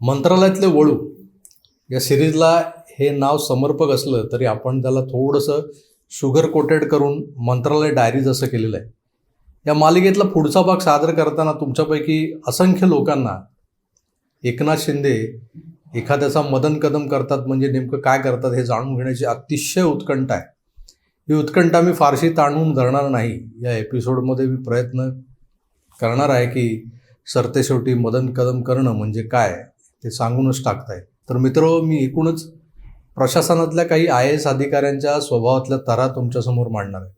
मंत्रालयातले वळू. या सिरीजला हे नाव समर्पक असलं तरी आपण त्याला थोडंसं शुगर कोटेड करून मंत्रालय डायरीज असं केलेलं आहे. या मालिकेतला पुढचा भाग सादर करताना तुमच्यापैकी असंख्य लोकांना एकनाथ शिंदे एखाद्याचा मदन कदम करतात म्हणजे नेमकं काय करतात हे जाणून घेण्याची अतिशय उत्कंठा आहे. ही उत्कंठा मी फारशी ताणून धरणार नाही. या एपिसोडमध्ये मी प्रयत्न करणार आहे की सरतेशेवटी मदन कदम करणं म्हणजे काय? ते सांगूनच टाकताय. तर मित्र मी एकूणच प्रशासनातल्या काही आय एस अधिकाऱ्यांच्या स्वभावातल्या तरा तुमच्यासमोर मांडणार आहे.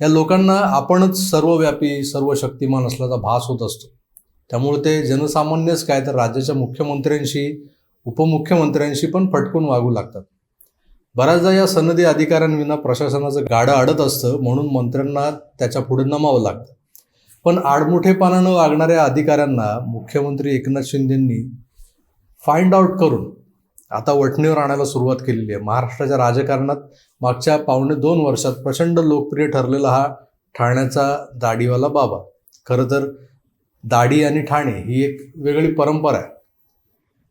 या लोकांना आपणच सर्वव्यापी सर्व शक्तिमान असल्याचा भास होत असतो. त्यामुळे ते जनसामान्यच काय तर राज्याच्या मुख्यमंत्र्यांशी उपमुख्यमंत्र्यांशी पण फटकून वागू लागतात. बऱ्याचदा या सनदी अधिकाऱ्यांविना प्रशासनाचं गाडं अडत असतं म्हणून मंत्र्यांना त्याच्या पुढे नमावं लागतं. पण आडमुठेपणानं वागणाऱ्या अधिकाऱ्यांना मुख्यमंत्री एकनाथ शिंदेंनी फाइंड आउट करून. आता वठणीवर आणायला सुरुवात केलेली आहे. महाराष्ट्राच्या राजकारणात मागच्या पावणे दोन वर्षात प्रचंड लोकप्रिय ठरलेला हा ठाण्याचा दाढीवाला बाबा. खरं तर दाढी आणि ठाणे ही एक वेगळी परंपरा आहे.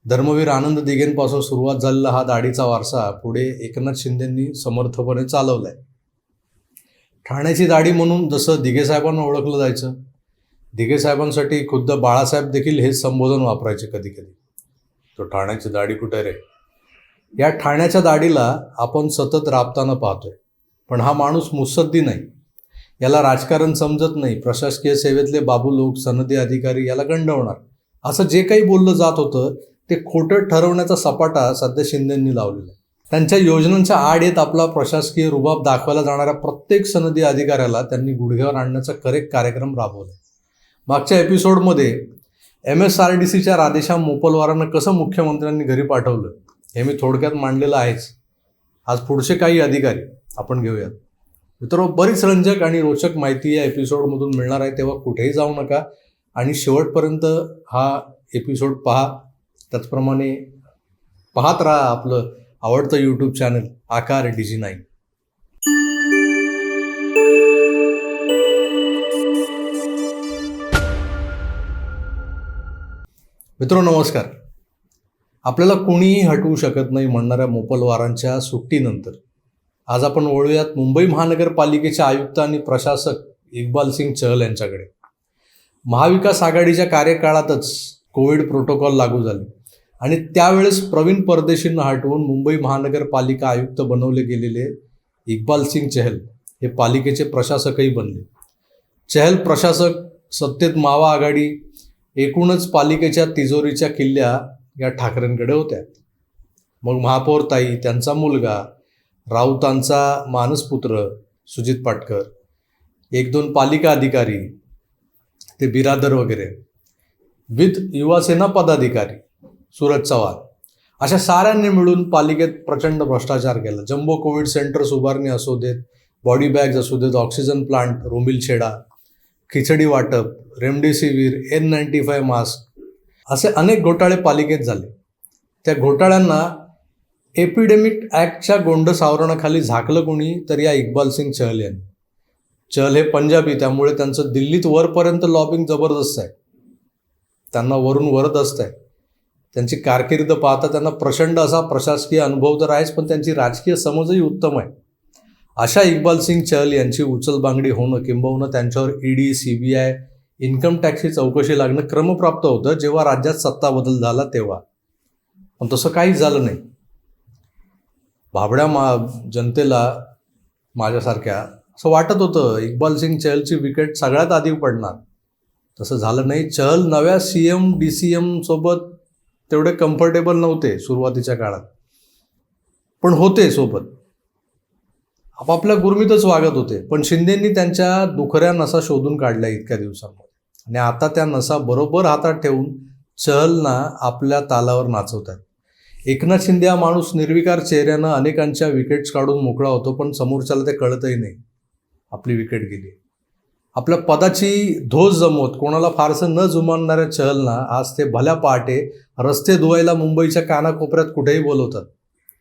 धर्मवीर आनंद दिघेंपासून सुरुवात झालेला हा दाढीचा वारसा पुढे एकनाथ शिंदेंनी समर्थपणे चालवलाय. ठाण्याची दाढी म्हणून जसं दिघेसाहेबांना ओळखलं जायचं दिघेसाहेबांसाठी खुद्द बाळासाहेब देखील हेच संबोधन वापरायचे कधी कधी. तो ठाण्याची दाढी कुठे रे? या ठाण्याच्या दाढीला आपण सतत राबताना पाहतोय. पण हा माणूस मुसद्दी नाही. याला राजकारण समजत नाही. प्रशासकीय सेवेतले बाबू लोक सनदी अधिकारी याला गंडवणार. असं जे काही बोललं जात होतं ते खोटं ठरवण्याचा सपाटा सध्या शिंदेंनी लावलेला आहे. त्यांच्या योजनांच्या आड येत आपला प्रशासकीय रुबाब दाखवायला जाणाऱ्या प्रत्येक सनदी अधिकाऱ्याला त्यांनी गुडघ्यावर आणण्याचा करेक्ट कार्यक्रम राबवला मागच्या एपिसोडमध्ये एम एस आर डी सीच्या राधेश्याम मोपलवारांना कसं मुख्यमंत्र्यांनी घरी पाठवलं हे मी थोडक्यात मांडलेलं आहेच. आज पुढचे काही अधिकारी आपण घेऊयात. मित्र बरीच रंजक आणि रोचक माहिती या एपिसोडमधून मिळणार आहे तेव्हा कुठेही जाऊ नका. आणि शेवटपर्यंत हा एपिसोड पहा. त्याचप्रमाणे पाहत राहा आपलं आवडतं YouTube channel Aakar digi nine. मित्र नमस्कार. आपल्याला कोणीही हटवू शकत नाही म्हणणाऱ्या मोपलवारांच्या सुट्टीनंतर. आज आपण वळूयात मुंबई महानगरपालिकेचे आयुक्त आणि प्रशासक इक्बाल सिंग चहल यांच्याकडे. महाविकास आघाडीच्या कार्यकाळातच कोविड प्रोटोकॉल लागू झाले आणि त्यावेळेस प्रवीण परदेशींना हटवून मुंबई महानगरपालिका आयुक्त बनवले गेलेले इक्बाल सिंग चहल हे पालिकेचे प्रशासकही बनले. चहल प्रशासक सत्तेत मावा आघाडी एकूणच पालिकेच्या तिजोरीच्या किल्ल्या या ठाकरेंकडे होत्या. मग महापौर ताई त्यांचा मुलगा राऊतांचा मानसपुत्र सुजित पाटकर एक दोन पालिका अधिकारी ते बिरादर वगैरे विथ युवासेना पदाधिकारी सूरज चव्हाण अशा साऱ्यांनी मिळून पालिकेत प्रचंड भ्रष्टाचार केला. जम्बो कोविड सेंटर्स उभारणी असू देत बॉडी बॅग्स असू देत ऑक्सिजन प्लांट रोमिल छेडा खिचडी वाटप remdesivir N ninety five mask असे अनेक घोटाळे पालिकेत झाले. त्या घोटाळ्यांना एपिडेमिक ॲक्टच्या गोंड सावरणाखाली झाकलं कोणी? तर या इक्बाल सिंग चहल यांनी. चहल हे पंजाबी त्यामुळे त्यांचं दिल्लीत वरपर्यंत लॉबिंग जबरदस्त आहे. त्यांना वरून वरत असत आहे. त्यांची कारकिर्द पाहता त्यांना प्रचंड असा प्रशासकीय अनुभव तर आहेच पण त्यांची राजकीय समजही उत्तम आहे. अशा इक्बाल सिंग चहल यांची उचलबांगडी होणं किंबहुना त्यांच्यावर ED C B I income टॅक्सची चौकशी लागणं क्रमप्राप्त होतं जेव्हा राज्यात सत्ता बदल झाला तेव्हा. पण तसं काहीच झालं नाही. भाबड्या मा जनतेला माझ्यासारख्या असं वाटत होतं इक्बाल सिंग चहलची विकेट सगळ्यात आधी पडणार. तसं झालं नाही. चहल नव्या C M D C M सोबत तेवढे कम्फर्टेबल नव्हते सुरुवातीच्या काळात. पण होते सोबत. आपापल्या गुरमीतच वागत होते. पण शिंदेंनी त्यांच्या दुखऱ्या नसा शोधून काढल्या इतक्या दिवसांमध्ये. आणि आता त्या नसा बरोबर हातात ठेवून चहलना आपल्या तालावर नाचवत आहेत एकनाथ शिंदे हा माणूस निर्विकार चेहऱ्यानं अनेकांच्या विकेट्स काढून मोकळा होतो पण समोरच्याला ते कळतही नाही. आपली विकेट गेली. आपल्या पदाची धोस जमवत कोणाला फारसं न जुमानणाऱ्या चहलना आज ते भल्या पहाटे रस्ते धुवायला मुंबईच्या कानाकोपऱ्यात कुठेही बोलवतात.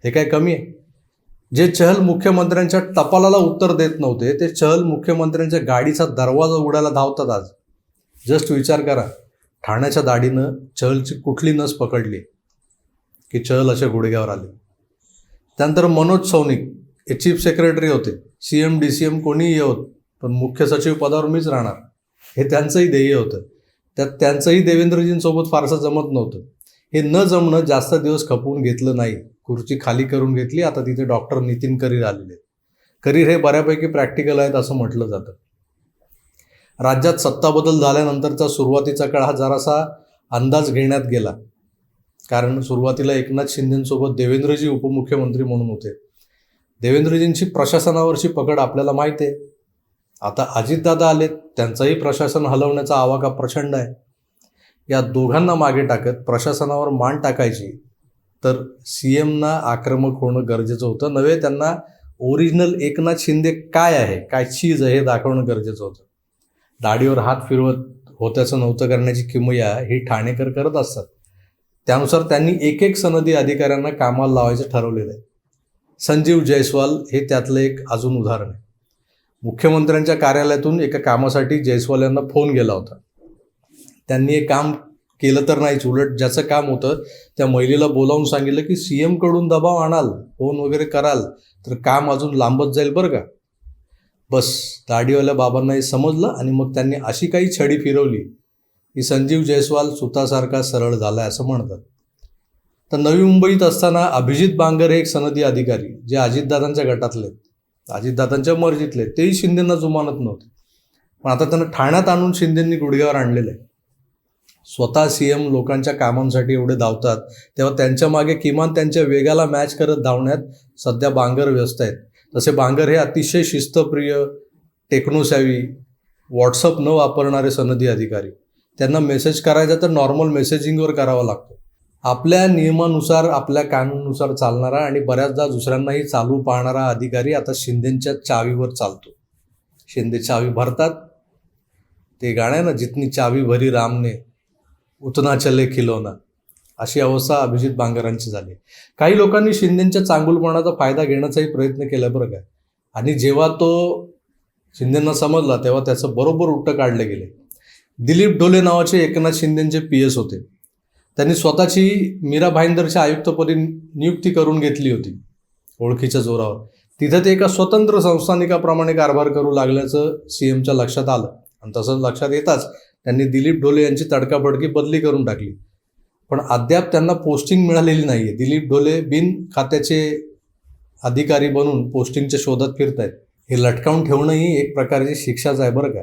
हे काय कमी आहे? जे चहल मुख्यमंत्र्यांच्या टपालाला उत्तर देत नव्हते ते चहल मुख्यमंत्र्यांच्या गाडीचा दरवाजा उघडायला धावतात आज. जस्ट विचार करा ठाण्याच्या दाढीनं चहलची कुठली नस पकडली की चहल अशा गुडघ्यावर आले? त्यानंतर मनोज सौनिक हे चीफ सेक्रेटरी होते C M D C M कोणीही होत पण मुख्य सचिव पदावर मीच राहणार. हे त्यांचंही ध्येय होतं. त्यात त्यांचंही देवेंद्रजींसोबत फारसं जमत नव्हतं. हे न जमणं जास्त दिवस खपवून घेतलं नाही. खुर्ची खाली करून घेतली आता तिथे डॉक्टर नितीन करीर आलेले करीर हे बऱ्यापैकी प्रॅक्टिकल आहेत असं म्हटलं जातं. राज्यात सत्ता बदल झाल्यानंतरचा सुरुवातीचा काळ हा जरासा अंदाज घेण्यात गेला. कारण सुरुवातीला एकनाथ शिंदेसोबत देवेंद्रजी उपमुख्यमंत्री म्हणून होते. देवेंद्रजींची प्रशासनावरची पकड आपल्याला माहिती आहे. आता अजितदादा आलेत त्यांचंही प्रशासन हलवण्याचा आवाका प्रचंड आहे. या दोघांना मागे टाकत प्रशासनावर मान टाकायची तर सी एमना आक्रमक होणं गरजेचं होतं. नव्हे त्यांना ओरिजिनल एकनाथ शिंदे काय आहे काय चीज आहे हे दाखवणं गरजेचं होतं. दाढीवर हात फिरवत होत्याचं नव्हतं करण्याची किमया ही ठाणेकर करत असतात. त्यानुसार त्यांनी एक एक सनदी अधिकाऱ्यांना कामाला लावायचं ठरवलेलं आहे. संजीव जयस्वाल हे त्यातलं एक अजून उदाहरण आहे. मुख्यमंत्र्यांच्या कार्यालयातून एका कामासाठी जयस्वाल यांना फोन गेला होता. त्यांनी हे काम केलं तर नाहीच. उलट ज्याचं काम होतं त्या महिलेला बोलावून सांगितलं की सी एमकडून दबाव आणाल फोन वगैरे कराल तर काम अजून लांबत जाईल बरं का. बस दाढीवाल्या बाबांना हे समजलं आणि मग त्यांनी अशी काही छडी फिरवली की संजीव जयस्वाल सुतासारखा सरळ झालाय असं म्हणतात. तर नवी मुंबईत असताना अभिजित बांगर हे एक सनदी अधिकारी जे अजितदादांच्या गटातले आहेत. अजितदादांच्या मर्जीतले आहेत. तेही शिंदेंना जुमानत नव्हते. पण आता त्यांना ठाण्यात आणून शिंदेंनी गुडघ्यावर आणलेलं आहे. स्वतः सी एम लोकांच्या कामांसाठी एवढे धावतात तेव्हा त्यांच्या मागे किमान त्यांच्या वेगाला मॅच करत धावण्यात सध्या बांगर व्यस्त आहेत. तसे बांगर हे अतिशय शिस्तप्रिय टेक्नोसॅवी व्हॉट्सअप न वापरणारे सनदी अधिकारी. त्यांना मेसेज करायचा तर नॉर्मल मेसेजिंगवर करावा लागतो. आपल्या नियमानुसार आपल्या कानूनुसार चालणारा आणि बऱ्याचदा दुसऱ्यांनाही चालू पाहणारा अधिकारी आता शिंदेच्या चावीवर चालतो. शिंदे चावी भरतात. ते गाणं आहे ना जितनी चावी भरी रामने उतना चले खिलोना अशी अवस्था अभिजित बांगरांची झाली. काही लोकांनी शिंदेच्या चांगुलपणाचा फायदा घेण्याचाही प्रयत्न केला बरं काय आणि जेव्हा तो शिंदेंना समजला तेव्हा त्याचं बरोबर उट्ट काढले गेले. दिलीप ढोले नावाचे एकनाथ शिंदेचे पी एस होते. त्यांनी स्वतःची मीरा भाईंदरच्या आयुक्तपदी नियुक्ती करून घेतली होती ओळखीच्या जोरावर. तिथं ते एका स्वतंत्र संस्थानिकाप्रमाणे कारभार करू लागल्याचं सी एमच्या लक्षात आलं. आणि तसं लक्षात येताच त्यांनी दिलीप ढोले यांची तडकाफडकी बदली करून टाकली. पण अद्याप त्यांना पोस्टिंग मिळालेली नाही आहे दिलीप ढोले बिन खात्याचे अधिकारी बनून पोस्टिंगच्या शोधात फिरत आहेत हे लटकावून ठेवणं ही एक प्रकारची शिक्षाच आहे बरं का.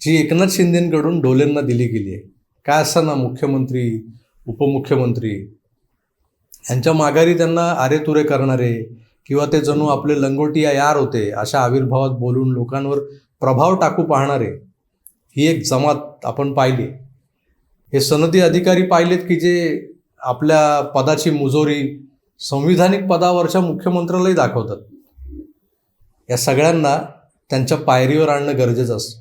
जी एकनाथ शिंदेंकडून ढोलेंना दिली गेली आहे. काय असताना मुख्यमंत्री उपमुख्यमंत्री यांच्या माघारी त्यांना आरेतुरे करणारे किंवा ते जणू आपले लंगोटिया यार होते अशा आविर्भावात बोलून लोकांवर प्रभाव टाकू पाहणारे ही एक जमात आपण पाहिली. हे सनदी अधिकारी पाहिलेत की जे आपल्या पदाची मुजोरी संविधानिक पदावरच्या मुख्यमंत्र्यालाही दाखवतात. या सगळ्यांना त्यांच्या पायरीवर आणणं गरजेचं असतं.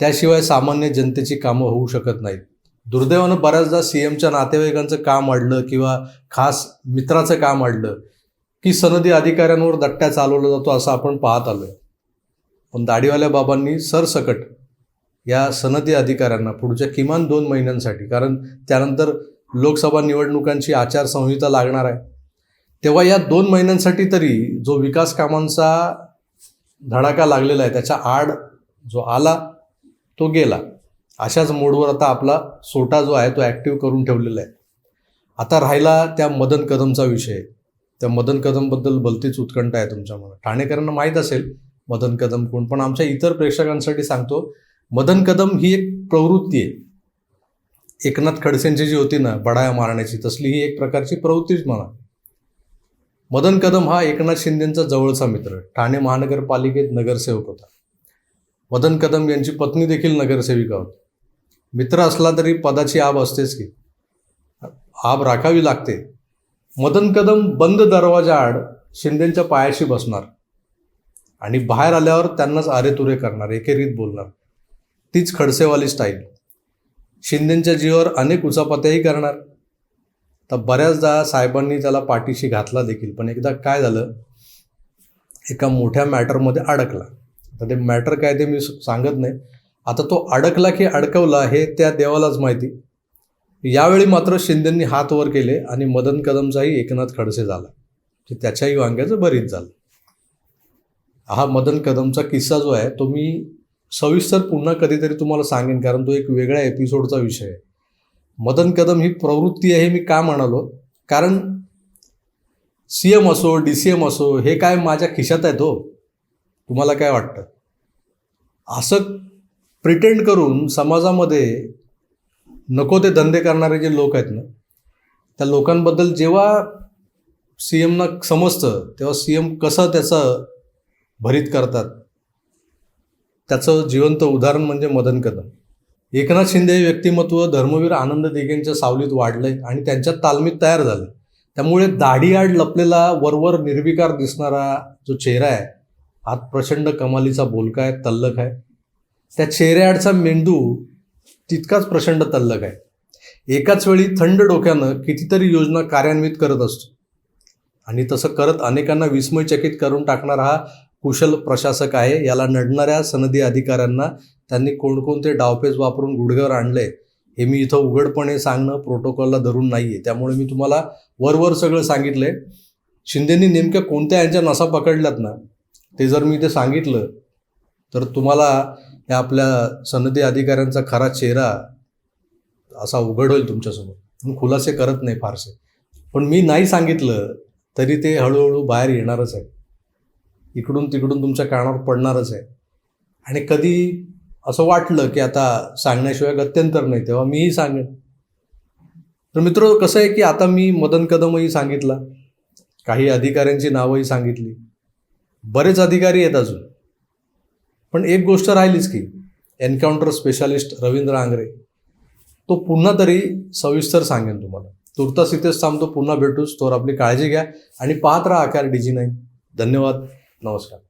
त्याशिवाय सामान्य जनतेची कामं होऊ शकत नाहीत. दुर्दैवानं बऱ्याचदा सी एमच्या नातेवाईकांचं काम अडलं किंवा खास मित्राचं काम अडलं की सनदी अधिकाऱ्यांवर दट्ट्या चालवला जातो असं आपण पाहत आलोय. पण दाढीवाल्या बाबांनी सरसकट या सनदी अधिकाऱ्यांना पुढच्या किमान दोन महिन्यांसाठी कारण त्यानंतर लोकसभा निवडणुकांची आचारसंहिता लागणार आहे. तेव्हा या दोन महिन्यांसाठी तरी जो विकास कामांचा धडाका लागलेला आहे त्याच्या आड जो आला तो गेला. अशाच मोडवर आता आपला सोटा जो आहे तो ॲक्टिव्ह करून ठेवलेला आहे. आता राहिला त्या मदन कदमचा विषय. त्या मदन कदमबद्दल भलतीच उत्कंठ आहे तुमच्या मनात. ठाणेकरांना माहीत असेल मदन कदम कोण पण आमच्या इतर प्रेक्षकांसाठी सांगतो मदन कदम ही एक प्रवृत्ती आहे. एकनाथ खडसेंची जी होती ना बडाया मारण्याची तसली ही एक प्रकारची प्रवृत्तीच म्हणा. मदन कदम हा एकनाथ शिंदेंचा जवळचा मित्र ठाणे महानगरपालिकेत नगरसेवक होता. मदन कदम यांची पत्नी देखील नगरसेविका होती. मित्र असला तरी पदाची आब असतेच की. आब राखावी लागते. मदन कदम बंद दरवाजा आड शिंदेंच्या पायाशी बसणार. आणि बाहेर आल्यावर त्यांनाच आरेतुरे करणार एकेरीत बोलणार. तीच खडसेवाली स्टाईल शिंदेच्या जीवावर अनेक उचापत्याही करणार. तर बऱ्याचदा साहेबांनी त्याला पाठीशी घातला देखील. पण एकदा काय झालं? एका मोठ्या मॅटरमध्ये अडकला. तर ते मॅटर काय ते मी सांगत नाही. आता तो अडकला की अडकवला हे त्या देवालाच माहिती. यावेळी मात्र शिंदेंनी हात वर केले आणि मदन कदमचाही एकनाथ खडसे झाला. की त्याच्याही वांग्याचं बरीच झालं. हा मदन कदमचा किस्सा जो आहे तो मी सविस्तर पुन्हा कधीतरी तुम्हाला सांगेन कारण तो एक वेगळ्या एपिसोडचा विषय आहे. मदन कदम ही प्रवृत्ती आहे मी का म्हणालो? कारण सी एम असो डी सी एम असो हे काय माझ्या खिशात आहे तो हो. तुम्हाला काय वाटतं? असं प्रिटेंड करून समाजामध्ये नको ते धंदे करणारे जे लोक आहेत ना त्या लोकांबद्दल जेव्हा सी एमना समजतं तेव्हा सी एम कसं त्याचं भरीत करतात? त्याचं जिवंत उदाहरण म्हणजे मदन कदम. एकनाथ शिंदे हे व्यक्तिमत्व धर्मवीर आनंद दिघेंच्या सावलीत वाढलंय आणि त्यांच्या तालमीत तयार झाले त्यामुळे दाढीआड लपलेला वरवर निर्विकार दिसणारा जो चेहरा आहे हात प्रचंड कमालीचा बोलका आहे तल्लक आहे. त्या चेहऱ्याआडचा मेंदू तितकाच प्रचंड तल्लक आहे. एकाच वेळी थंड डोक्यानं कितीतरी योजना कार्यान्वित करत असतो. आणि तसं करत अनेकांना विस्मयचकित करून टाकणारा हा कुशल प्रशासक आहे. याला नडणाऱ्या सनदी अधिकाऱ्यांना त्यांनी कोणकोणते डावपेच वापरून गुडघ्यावर आणले हे मी इथं उघडपणे सांगणं प्रोटोकॉलला धरून नाही आहे त्यामुळे मी तुम्हाला वरवर सगळं सांगितलं आहे शिंदेनी नेमक्या कोणत्या यांच्या नसा पकडल्यात ना ते जर मी ते सांगितलं तर तुम्हाला या आपल्या सनदी अधिकाऱ्यांचा खरा चेहरा असा उघड होईल तुमच्यासमोर. खुलासे करत नाही फारसे. पण मी नाही सांगितलं तरी ते हळूहळू बाहेर येणारच आहे इकडून तिकडून तुमच्या कानावर पडणारच आहे. आणि कधी असं वाटलं की आता सांगण्याशिवाय गत्यंतर नाही तेव्हा मीही सांगेन. तर मित्र कसं आहे की आता मी मदन कदमही सांगितला काही अधिकाऱ्यांची नावंही सांगितली. बरेच अधिकारी आहेत अजून. पण एक गोष्ट राहिलीच की एन्काउंटर स्पेशालिस्ट रवींद्र आंग्रे तो पुन्हा तरी सविस्तर सांगेन तुम्हाला. तुर्तास इथेच थांबतो पुन्हा भेटूच तोवर आपली काळजी घ्या आणि पाहत राहा आकार डीजी नाही धन्यवाद. नमस्कार.